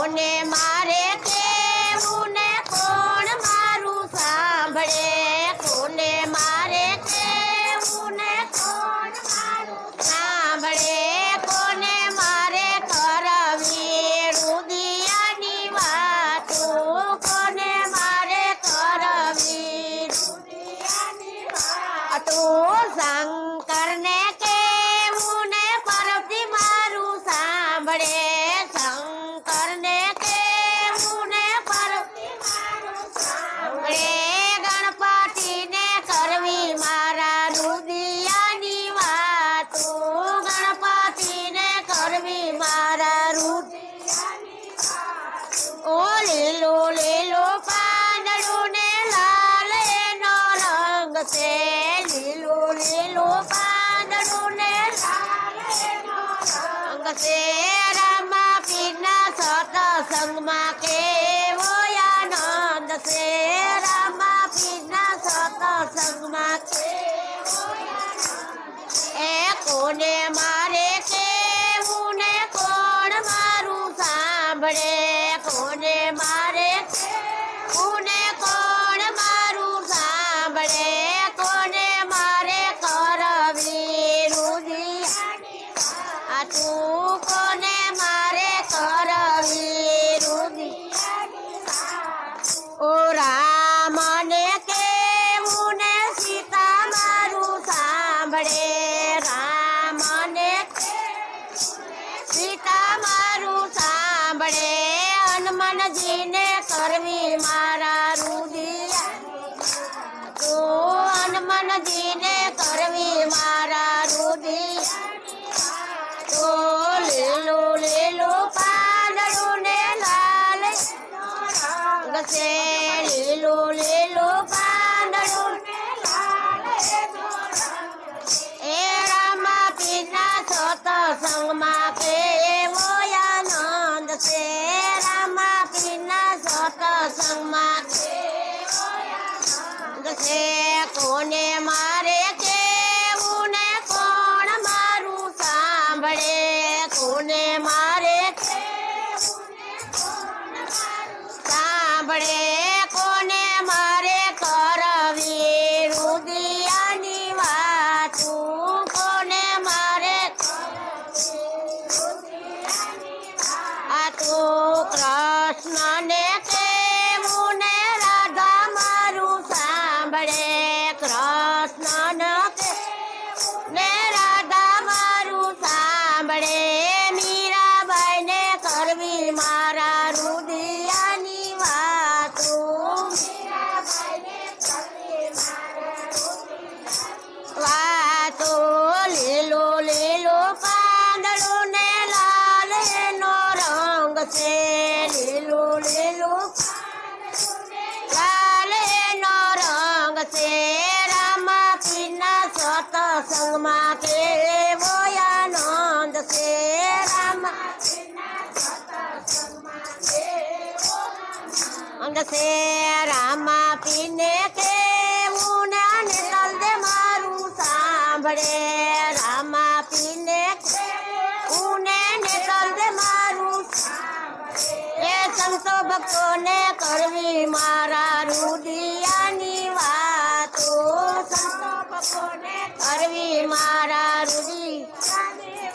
કોને મારે મારા વાતો ઓ લીલો લીલો પાંદડું ને લાલ એનો રંગ છે. લીલો લીલો પાંદડું ને લાલ એનો રંગ છે. રામા પીના સતસંગમાં કેવો સાંભળે કોને મારે હનુમાનજીને કરવી મારા રુદિયા. તો હનુમાનજીને કરવી મારા રુદિયા. તો લીલો લીલો પાંદડું ને લાલ. ગસે લીલો લીલો છે કોને સાંભળે કૃષ્ણ ને રાધા મારું સાંભળે મીરાબાઈને કરવી મારા રુદિયાની વાતો. વાતો લીલો લીલો પાંદડું ને લાલ રંગ છે. સતસંગમાં કેવો આનંદ છે રામા છે રામા પીને કેવું ને નિકલ દે મારું સાંભળે રામા પીને કેવું ને નિકલ દે મારું એ સંતો ભક્તોને કરવી મારા કરવી મારા રુદિયાની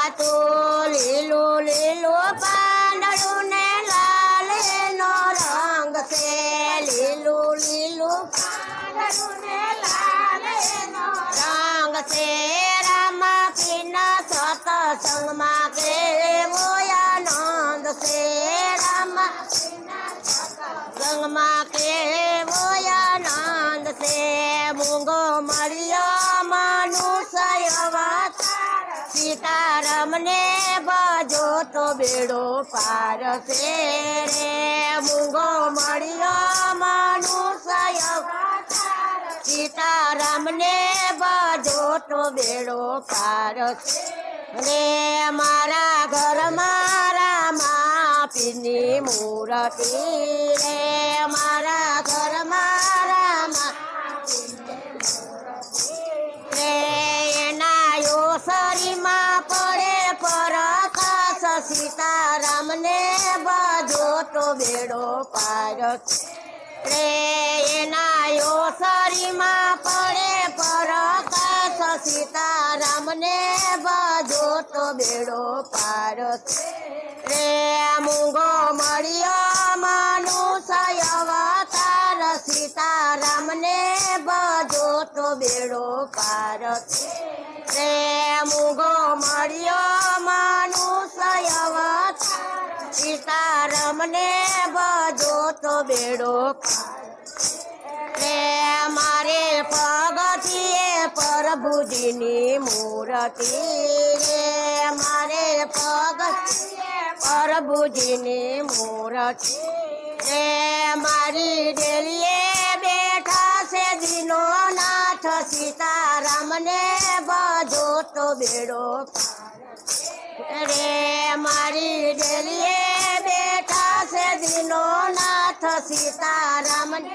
આ તો લીલો લીલો પાંદડું ને લાલ નો રંગ છે. લીલો લીલો પાંદડું ને લાલ નો રંગ છે. સીતારામને ભજો તો બેડો પાર છે રે મૂંગો મળ્યો મનુષ્ય સીતારામને ભજો તો બેડો પાર છે મારા ઘર મારા માપીની મૂર્તિ રે. મારા એના યોસરીમાં પડે પરકાશ સીતારામ રામને બધો તો બેડો પાર રે એના યોસરીમાં પડે પરકાશ, સીતારામને બધો તો બેડો પાર રે મૂંગો મળ્યો મનુષ્ય અવતાર, સીતારામને બધો તો બેડો પાર રે મૂંગો મળ્યો મનુષ્ય તો બેડો મારે પગથીએ પ્રભુજીની મૂર્તિ. રે મારે પગ પ્રભુજીની મૂર્તિ. રે મારી ડેલીએ બેઠા છે દીનો નાથ સીતારામને બધો તો બેડો રે મારી ડેલીએ નાથ સીતારામને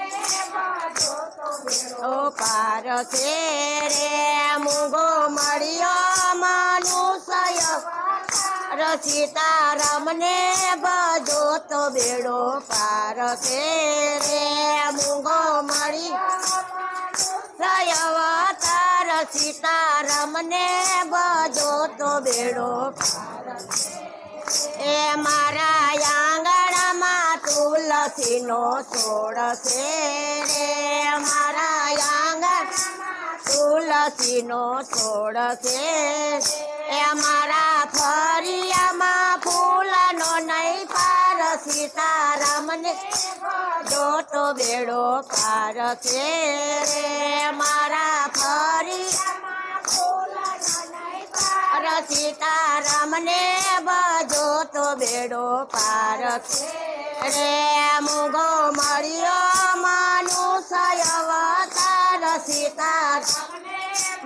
ઓ પાર રે મૂંગો મળ્યો મનુષય સીતારામને બજો તો બેડો પાર. રે મૂંગો મળી અવતાર સીતારામને બજો તો બેડો એ મારા આંગણામાં તુલસીનો છોડ છે રે મારા આંગણ. તુલસીનો છોડ છે એ મારા ફરિયામાં ફૂલનો નહીં પાર સીતારામને જો તો બેડો પાર છે રે મારા ફરિયામાં સીતારામને બજો તો બેડો પાર રે મુગો મળ્યો મનુષ્ય અવતાર સીતાર.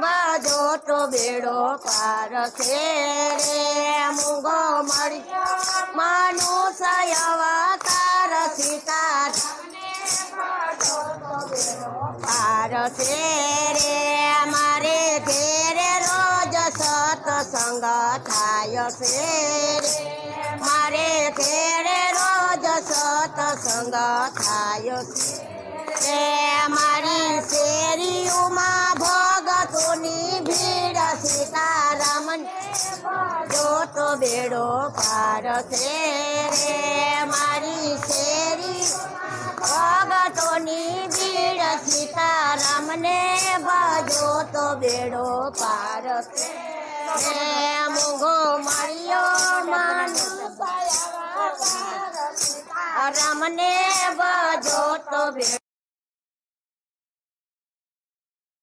બધો તો બેડો પાર છે રે. મુગો મળ્યો મનુષ્ય અવતાર સીતા પાર છે રે. મારે ઘેરે રોજ સત્સંગ થાય છે. સત્સંગ થાય છે. મારી શેરીઓમાં ભગતોની ભીડ સીતારામન જો તો બેડો પાર છે. રે મારી શેરી ભગતોની ભીડ સીતારામને ભજો તો બેડો પાર છે. મૂંગો મળ્યો મન રામને બજો તો